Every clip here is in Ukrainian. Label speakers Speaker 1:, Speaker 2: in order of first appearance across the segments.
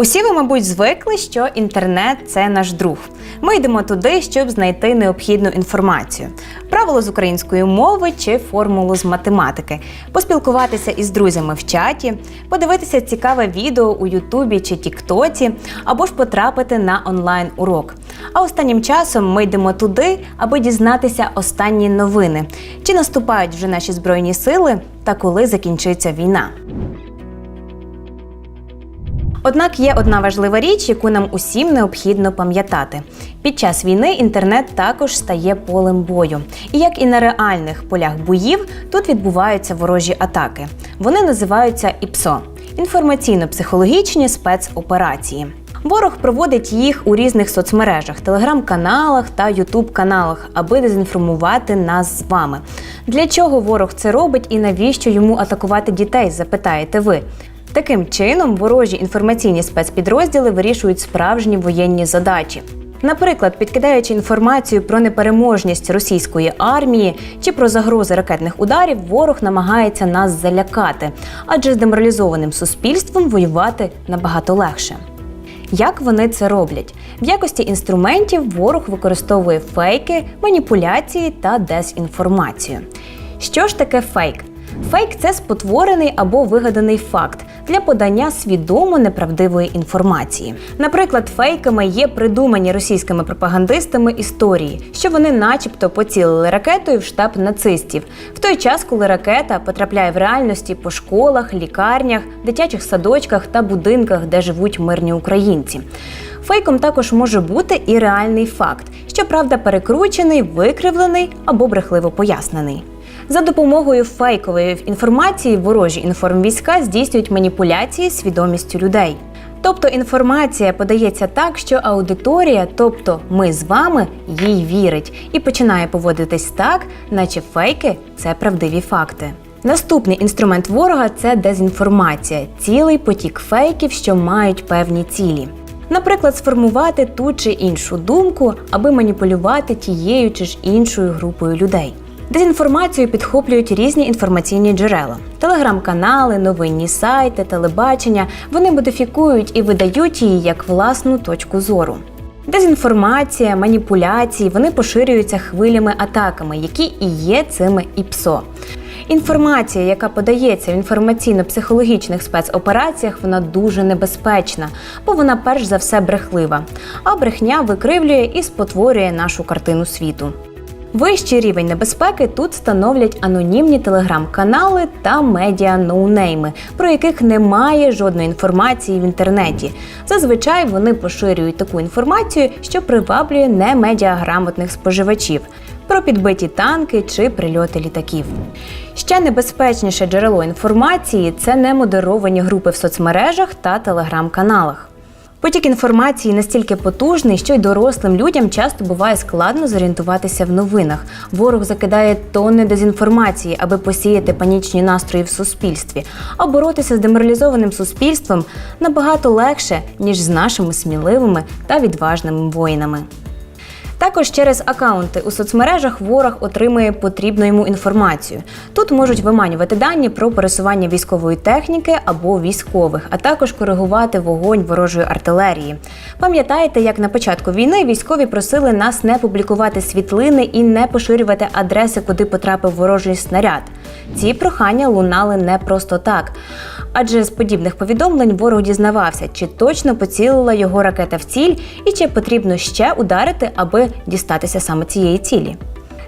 Speaker 1: Усі ви, мабуть, звикли, що інтернет це наш друг. Ми йдемо туди, щоб знайти необхідну інформацію, правило з української мови чи формулу з математики, поспілкуватися із друзями в чаті, подивитися цікаве відео у Ютубі чи Тіктоці, або ж потрапити на онлайн урок. А останнім часом ми йдемо туди, аби дізнатися останні новини, чи наступають вже наші збройні сили та коли закінчиться війна. Однак є одна важлива річ, яку нам усім необхідно пам'ятати. Під час війни інтернет також стає полем бою. І як і на реальних полях боїв, тут відбуваються ворожі атаки. Вони називаються ІПСО інформаційно-психологічні спецоперації. Ворог проводить їх у різних соцмережах, телеграм-каналах та ютуб-каналах, аби дезінформувати нас з вами. Для чого ворог це робить і навіщо йому атакувати дітей? Запитаєте ви. Таким чином, ворожі інформаційні спецпідрозділи вирішують справжні воєнні задачі. Наприклад, підкидаючи інформацію про непереможність російської армії чи про загрози ракетних ударів, ворог намагається нас залякати, адже з деморалізованим суспільством воювати набагато легше. Як вони це роблять? В якості інструментів ворог використовує фейки, маніпуляції та дезінформацію. Що ж таке фейк? Фейк це спотворений або вигаданий факт для подання свідомо неправдивої інформації. Наприклад, фейками є придумані російськими пропагандистами історії, що вони, начебто, поцілили ракетою в штаб нацистів, в той час, коли ракета потрапляє в реальності по школах, лікарнях, дитячих садочках та будинках, де живуть мирні українці. Фейком також може бути і реальний факт, щоправда, перекручений, викривлений або брехливо пояснений. За допомогою фейкової інформації ворожі інформвійська здійснюють маніпуляції свідомістю людей. Тобто інформація подається так, що аудиторія, тобто ми з вами, їй вірить і починає поводитись так, наче фейки це правдиві факти. Наступний інструмент ворога це дезінформація, цілий потік фейків, що мають певні цілі. Наприклад, сформувати ту чи іншу думку, аби маніпулювати тією чи ж іншою групою людей. Дезінформацію підхоплюють різні інформаційні джерела: телеграм-канали, новинні сайти, телебачення. Вони модифікують і видають її як власну точку зору. Дезінформація, маніпуляції вони поширюються хвилями атаками, які і є цими ІПСО. Інформація, яка подається в інформаційно-психологічних спецопераціях, вона дуже небезпечна, бо вона перш за все брехлива. А брехня викривлює і спотворює нашу картину світу. Вищий рівень небезпеки тут становлять анонімні телеграм-канали та медіа-ноунейми, про яких немає жодної інформації в інтернеті. Зазвичай вони поширюють таку інформацію, що приваблює не медіаграмотних споживачів. Про підбиті танки чи прильоти літаків. Ще небезпечніше джерело інформації це немодеровані групи в соцмережах та телеграм-каналах. Потік інформації настільки потужний, що й дорослим людям часто буває складно зорієнтуватися в новинах. Ворог закидає тонни дезінформації, аби посіяти панічні настрої в суспільстві. А боротися з деморалізованим суспільством набагато легше, ніж з нашими сміливими та відважними воїнами. Також через акаунти у соцмережах ворог отримує потрібну йому інформацію. Тут можуть виманювати дані про пересування військової техніки або військових, а також коригувати вогонь ворожої артилерії. Пам'ятаєте, як на початку війни військові просили нас не публікувати світлини і не поширювати адреси, куди потрапив ворожий снаряд. Ці прохання лунали не просто так. Адже з подібних повідомлень ворог дізнавався, чи точно поцілила його ракета в ціль і чи потрібно ще ударити, аби дістатися саме цієї цілі.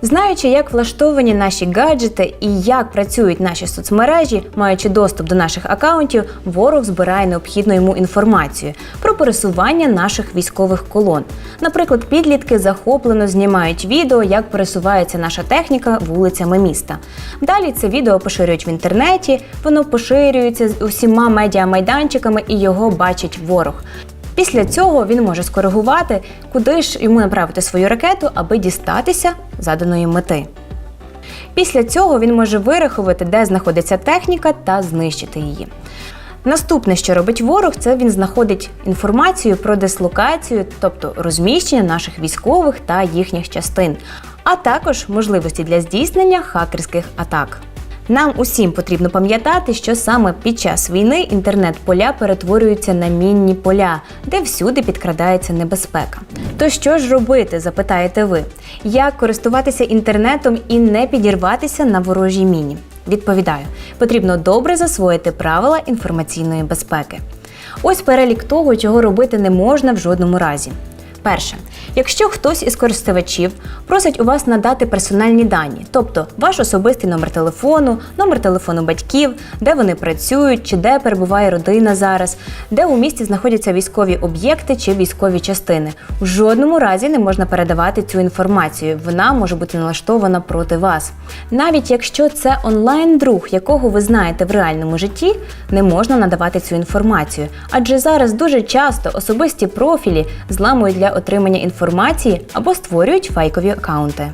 Speaker 1: Знаючи, як влаштовані наші гаджети і як працюють наші соцмережі, маючи доступ до наших акаунтів, ворог збирає необхідну йому інформацію про пересування наших військових колон. Наприклад, підлітки захоплено знімають відео, як пересувається наша техніка вулицями міста. Далі це відео поширюють в інтернеті, воно поширюється з усіма медіамайданчиками і його бачить ворог. Після цього він може скоригувати, куди ж йому направити свою ракету, аби дістатися заданої мети. Після цього він може вирахувати, де знаходиться техніка, та знищити її. Наступне, що робить ворог, це він знаходить інформацію про дислокацію, тобто розміщення наших військових та їхніх частин, а також можливості для здійснення хакерських атак. Нам усім потрібно пам'ятати, що саме під час війни інтернет-поля перетворюються на мінні поля, де всюди підкрадається небезпека. То що ж робити, запитаєте ви? Як користуватися інтернетом і не підірватися на ворожій міні? Відповідаю, потрібно добре засвоїти правила інформаційної безпеки. Ось перелік того, чого робити не можна в жодному разі. Перше, якщо хтось із користувачів просить у вас надати персональні дані, тобто ваш особистий номер телефону, номер телефону батьків, де вони працюють, чи де перебуває родина зараз, де у місті знаходяться військові об'єкти чи військові частини, в жодному разі не можна передавати цю інформацію. Вона може бути налаштована проти вас. Навіть якщо це онлайн-друг, якого ви знаєте в реальному житті, не можна надавати цю інформацію, адже зараз дуже часто особисті профілі зламують для отримання інформації або створюють фейкові акаунти.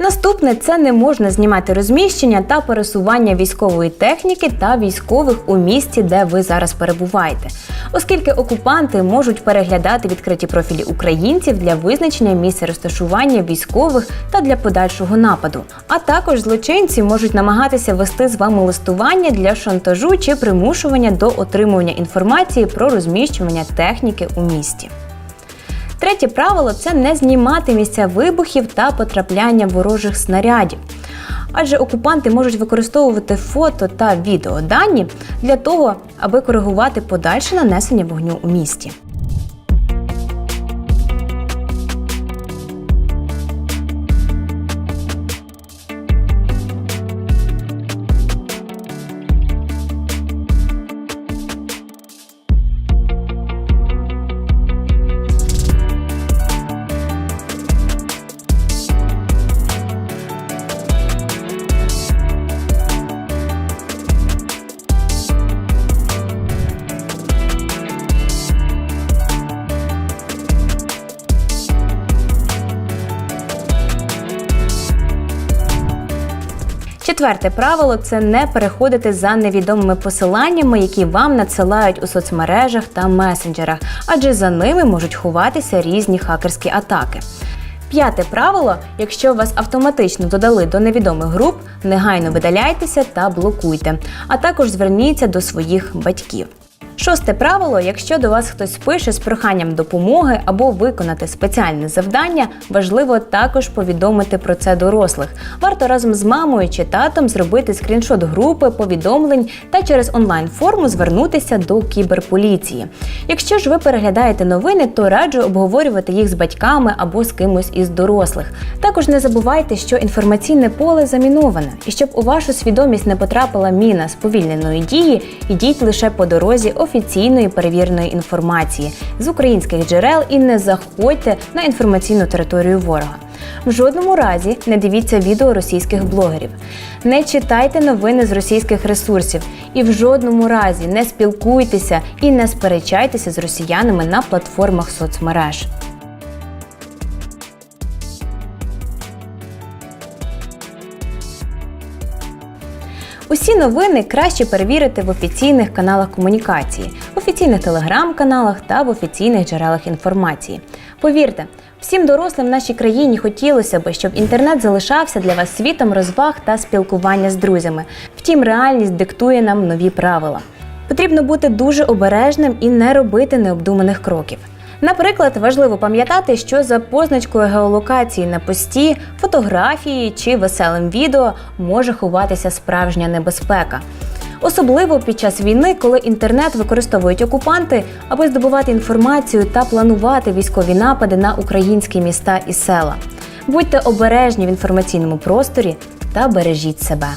Speaker 1: Наступне це не можна знімати розміщення та пересування військової техніки та військових у місті, де ви зараз перебуваєте, оскільки окупанти можуть переглядати відкриті профілі українців для визначення місця розташування військових та для подальшого нападу. А також злочинці можуть намагатися вести з вами листування для шантажу чи примушування до отримування інформації про розміщування техніки у місті. Третє правило це не знімати місця вибухів та потрапляння ворожих снарядів. Адже окупанти можуть використовувати фото та відеодані для того, аби коригувати подальше нанесення вогню у місті. Четверте правило це не переходити за невідомими посиланнями, які вам надсилають у соцмережах та месенджерах, адже за ними можуть ховатися різні хакерські атаки. П'яте правило: якщо вас автоматично додали до невідомих груп, негайно видаляйтеся та блокуйте, а також зверніться до своїх батьків. Шосте правило: якщо до вас хтось пише з проханням допомоги або виконати спеціальне завдання, важливо також повідомити про це дорослих. Варто разом з мамою чи татом зробити скріншот групи, повідомлень та через онлайн-форму звернутися до кіберполіції. Якщо ж ви переглядаєте новини, то раджу обговорювати їх з батьками або з кимось із дорослих. Також не забувайте, що інформаційне поле заміноване, і щоб у вашу свідомість не потрапила міна сповільненої дії, ідіть лише по дорозі офіційної перевіреної інформації з українських джерел і не заходьте на інформаційну територію ворога. В жодному разі не дивіться відео російських блогерів, не читайте новини з російських ресурсів і в жодному разі не спілкуйтеся і не сперечайтеся з росіянами на платформах соцмереж. Усі новини краще перевірити в офіційних каналах комунікації, офіційних телеграм-каналах та в офіційних джерелах інформації. Повірте, всім дорослим в нашій країні хотілося б, щоб інтернет залишався для вас світом розваг та спілкування з друзями. Втім, реальність диктує нам нові правила. Потрібно бути дуже обережним і не робити необдуманих кроків. Наприклад, важливо пам'ятати, що за позначкою геолокації на пості, фотографії чи веселим відео може ховатися справжня небезпека. Особливо під час війни, коли інтернет використовують окупанти, аби здобувати інформацію та планувати військові напади на українські міста і села. Будьте обережні в інформаційному просторі та бережіть себе.